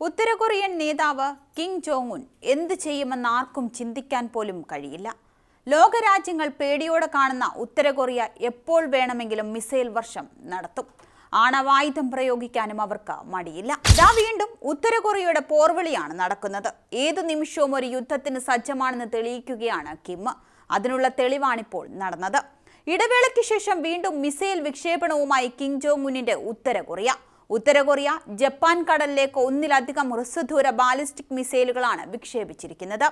ഉത്തര Korean നേതാവ് Kim Jong Un എന്ത് ചെയ്യുമെന്ന് ആർക്കും ചിന്തിക്കാൻ പോലും കഴിയില്ല. ലോകരാജ്യങ്ങൾ പേടിയോടെ കാണുന്ന ഉത്തര കൊറിയ എപ്പോൾ വേണമെങ്കിലും മിസൈൽ വർഷം നടത്തും. ആണവായുധം പ്രയോഗിക്കാനും അവർക്ക് മടിയില്ല. ഇതാ വീണ്ടും ഉത്തര കൊറിയയുടെ പോർവിളിയാണ് നടക്കുന്നത്. ഏതു നിമിഷവും ഒരു യുദ്ധത്തിന് സജ്ജമാണെന്ന് തെളിയിക്കുകയാണ് കിം. അതിനുള്ള തെളിവാണിപ്പോൾ നടന്നത്. ഇടവേളയ്ക്ക് ശേഷം വീണ്ടും മിസൈൽ വിക്ഷേപണവുമായി കിം ജോങ് ഉന്നിന്റെ ഉത്തര കൊറിയ. ഉത്തര കൊറിയ ജപ്പാൻ കടലിലേക്ക് ഒന്നിലധികം ഹ്രസ്വദൂര ബാലിസ്റ്റിക് മിസൈലുകളാണ് വിക്ഷേപിച്ചിരിക്കുന്നത്.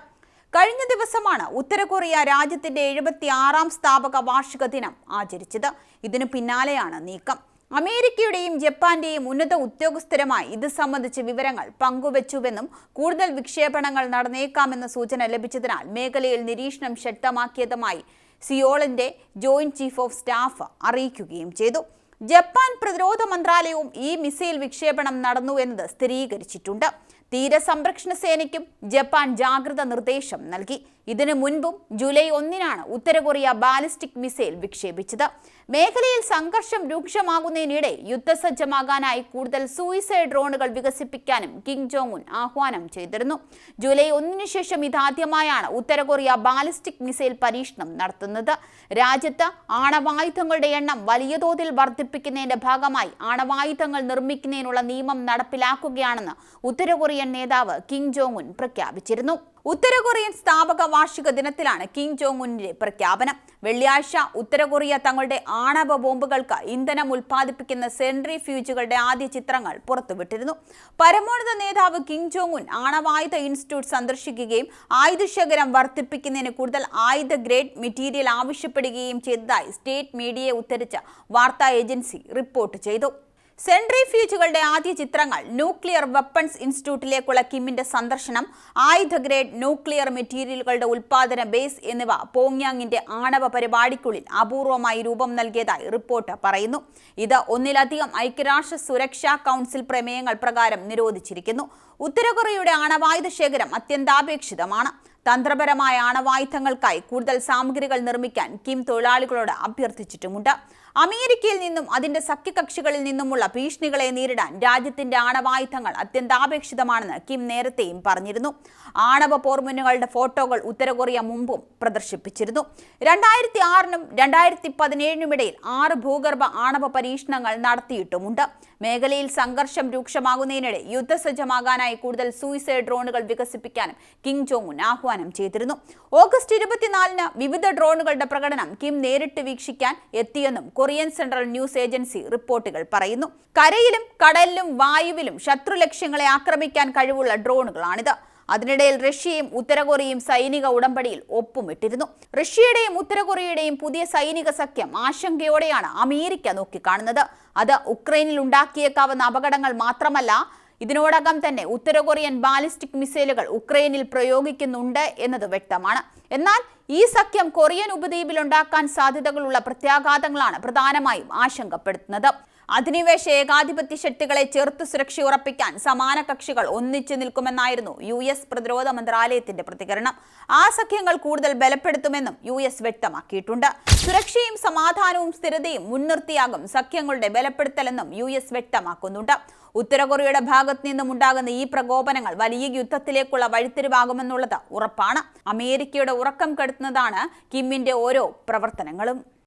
കഴിഞ്ഞ ദിവസമാണ് ഉത്തര കൊറിയ രാജ്യത്തിന്റെ എഴുപത്തി ആറാം സ്ഥാപക വാർഷിക ദിനം ആചരിച്ചത്. ഇതിനു പിന്നാലെയാണ് നീക്കം. അമേരിക്കയുടെയും ജപ്പാന്റെയും ഉന്നത ഉദ്യോഗസ്ഥരുമായി ഇത് സംബന്ധിച്ച് വിവരങ്ങൾ പങ്കുവച്ചുവെന്നും കൂടുതൽ വിക്ഷേപണങ്ങൾ നടന്നേക്കാമെന്ന സൂചന ലഭിച്ചതിനാൽ മേഖലയിൽ നിരീക്ഷണം ശക്തമാക്കിയതുമായി സിയോളിന്റെ ജോയിന്റ് ചീഫ് ഓഫ് സ്റ്റാഫ് അറിയിക്കുകയും ചെയ്തു. ജപ്പാൻ പ്രതിരോധ മന്ത്രാലയവും ഈ മിസൈൽ വിക്ഷേപണം നടന്നു എന്നത് സ്ഥിരീകരിച്ചിട്ടുണ്ട്. തീരസംരക്ഷണ സേനയ്ക്കും ജപ്പാൻ ജാഗ്രത നിർദ്ദേശം നൽകി. ഇതിനു മുൻപും ജൂലൈ ഒന്നിനാണ് ഉത്തര കൊറിയ ബാലിസ്റ്റിക് മിസൈൽ വിക്ഷേപിച്ചത്. മേഖലയിൽ സംഘർഷം രൂക്ഷമാകുന്നതിനിടെ യുദ്ധസജ്ജമാകാനായി കൂടുതൽ സൂയിസൈഡ് ഡ്രോണുകൾ വികസിപ്പിക്കാനും കിങ് ജോങ് ഉൻ ആഹ്വാനം ചെയ്തിരുന്നു. ജൂലൈ ഒന്നിനു ശേഷം ഇതാദ്യമായാണ് ഉത്തര കൊറിയ ബാലിസ്റ്റിക് മിസൈൽ പരീക്ഷണം നടത്തുന്നത്. രാജ്യത്ത് ആണവായുധങ്ങളുടെ എണ്ണം വലിയ തോതിൽ വർദ്ധിപ്പിക്കുന്നതിന്റെ ഭാഗമായി ആണവായുധങ്ങൾ നിർമ്മിക്കുന്നതിനുള്ള നിയമം നടപ്പിലാക്കുകയാണെന്ന് ഉത്തര കൊറിയൻ നേതാവ് കിങ് ജോങ് ഉൻ പ്രഖ്യാപിച്ചിരുന്നു. ഉത്തര കൊറിയൻ സ്ഥാപക വാർഷിക ദിനത്തിലാണ് കിം ജോങ് ഉന്നിന്റെ പ്രഖ്യാപനം. വെള്ളിയാഴ്ച ഉത്തര കൊറിയ തങ്ങളുടെ ആണവ ബോംബുകൾക്ക് ഇന്ധനം ഉൽപ്പാദിപ്പിക്കുന്ന സെൻട്രി ഫ്യൂജുകളുടെ ആദ്യ ചിത്രങ്ങൾ പുറത്തുവിട്ടിരുന്നു. പരമോന്നത നേതാവ് കിം ജോങ് ഉൻ ആണവായുധ ഇൻസ്റ്റിറ്റ്യൂട്ട് സന്ദർശിക്കുകയും ആയുധശേഖരം വർദ്ധിപ്പിക്കുന്നതിന് കൂടുതൽ ആയുധ ഗ്രേഡ് മെറ്റീരിയൽ ആവശ്യപ്പെടുകയും ചെയ്തതായി സ്റ്റേറ്റ് മീഡിയയെ ഉദ്ധരിച്ച വാർത്താ ഏജൻസി റിപ്പോർട്ട് ചെയ്തു. സെൻട്രിഫ്യൂജുകളുടെ ആദ്യ ചിത്രങ്ങൾ ന്യൂക്ലിയർ വെപ്പൺസ് ഇൻസ്റ്റിറ്റ്യൂട്ടിലേക്കുള്ള കിമ്മിന്റെ സന്ദർശനം ആയുധ ഗ്രേഡ് ന്യൂക്ലിയർ മെറ്റീരിയലുകളുടെ ഉൽപാദന ബേസ് എന്നിവ പോങ്യാങ്ങിന്റെ ആണവ പരിപാടിക്കുള്ളിൽ അപൂർവമായി രൂപം നൽകിയതായി റിപ്പോർട്ട് പറയുന്നു. ഇത് ഒന്നിലധികം ഐക്യരാഷ്ട്ര സുരക്ഷാ കൗൺസിൽ പ്രമേയങ്ങൾ പ്രകാരം നിരോധിച്ചിരിക്കുന്നു. ഉത്തരകൊറിയയുടെ ആണവായുധ ശേഖരം അത്യന്താപേക്ഷിതമാണ്. തന്ത്രപരമായ ആണവായുധങ്ങൾക്കായി കൂടുതൽ സാമഗ്രികൾ നിർമ്മിക്കാൻ കിം തൊഴിലാളികളോട് അഭ്യർത്ഥിച്ചിട്ടുമുണ്ട്. അമേരിക്കയിൽ നിന്നും അതിന്റെ സഖ്യകക്ഷികളിൽ നിന്നുമുള്ള ഭീഷണികളെ നേരിടാൻ രാജ്യത്തിന്റെ ആണവായുധങ്ങൾ അത്യന്താപേക്ഷിതമാണെന്ന് കിം നേരത്തെയും പറഞ്ഞിരുന്നു. ആണവ പോർമുനുകളുടെ ഫോട്ടോകൾ ഉത്തര കൊറിയ മുമ്പും പ്രദർശിപ്പിച്ചിരുന്നു. രണ്ടായിരത്തി ആറിനും രണ്ടായിരത്തി പതിനേഴിനും ഇടയിൽ ആറ് ഭൂഗർഭ ആണവ പരീക്ഷണങ്ങൾ നടത്തിയിട്ടുമുണ്ട്. മേഖലയിൽ സംഘർഷം രൂക്ഷമാകുന്നതിനിടെ യുദ്ധസജ്ജമാകാനായി കൂടുതൽ സൂയിസൈഡ് ഡ്രോണുകൾ വികസിപ്പിക്കാനും കിം ജോങ് ഉൻ ആഹ്വാനം ചെയ്തിരുന്നു. ഓഗസ്റ്റ് ഇരുപത്തിനാലിന് വിവിധ ഡ്രോണുകളുടെ പ്രകടനം കിം നേരിട്ട് വീക്ഷിക്കാൻ എത്തിയെന്നും കൊറിയൻ സെൻട്രൽ ന്യൂസ് ഏജൻസി റിപ്പോർട്ടുകൾ പറയുന്നു. കരയിലും കടലിലും വായുവിലും ശത്രു ലക്ഷ്യങ്ങളെ ആക്രമിക്കാൻ കഴിവുള്ള ഡ്രോണുകളാണിത്. അതിനിടയിൽ റഷ്യയും ഉത്തരകൊറിയയും സൈനിക ഉടമ്പടിയിൽ ഒപ്പുമിട്ടിരുന്നു. റഷ്യയുടെയും ഉത്തരകൊറിയയുടെയും പുതിയ സൈനിക സഖ്യം ആശങ്കയോടെയാണ് അമേരിക്ക നോക്കിക്കാണുന്നത്. അത് ഉക്രൈനിൽ ഉണ്ടാക്കിയേക്കാവുന്ന അപകടങ്ങൾ മാത്രമല്ല ഇതിനോടകം തന്നെ ഉത്തര കൊറിയൻ ബാലിസ്റ്റിക് മിസൈലുകൾ ഉക്രൈനിൽ പ്രയോഗിക്കുന്നുണ്ട് എന്നത് വ്യക്തമാണ്. എന്നാൽ ഈ സഖ്യം കൊറിയൻ ഉപദ്വീപിൽ ഉണ്ടാക്കാൻ സാധ്യതകളുള്ള പ്രത്യാഘാതങ്ങളാണ് പ്രധാനമായും ആശങ്കപ്പെടുത്തുന്നത്. അധിനിവേശ ഏകാധിപത്യ ശക്തികളെ ചെറുത്ത് സുരക്ഷ ഉറപ്പിക്കാൻ സമാന കക്ഷികൾ ഒന്നിച്ചു നിൽക്കുമെന്നായിരുന്നു യു എസ് പ്രതിരോധ മന്ത്രാലയത്തിന്റെ പ്രതികരണം. ആ സഖ്യങ്ങൾ കൂടുതൽ ബലപ്പെടുത്തുമെന്നും യു എസ് വ്യക്തമാക്കിയിട്ടുണ്ട്. സുരക്ഷയും സമാധാനവും സ്ഥിരതയും മുൻനിർത്തിയാകും സഖ്യങ്ങളുടെ ബലപ്പെടുത്തലെന്നും യു എസ് വ്യക്തമാക്കുന്നുണ്ട്. ഉത്തര കൊറിയയുടെ ഭാഗത്ത് നിന്നും ഉണ്ടാകുന്ന ഈ പ്രകോപനങ്ങൾ വലിയ യുദ്ധത്തിലേക്കുള്ള വഴിത്തിരിവാകുമെന്നുള്ളത് ഉറപ്പാണ്. അമേരിക്കയുടെ ഉറക്കം കെടുത്തുന്നതാണ് കിമ്മിന്റെ ഓരോ പ്രവർത്തനങ്ങളും.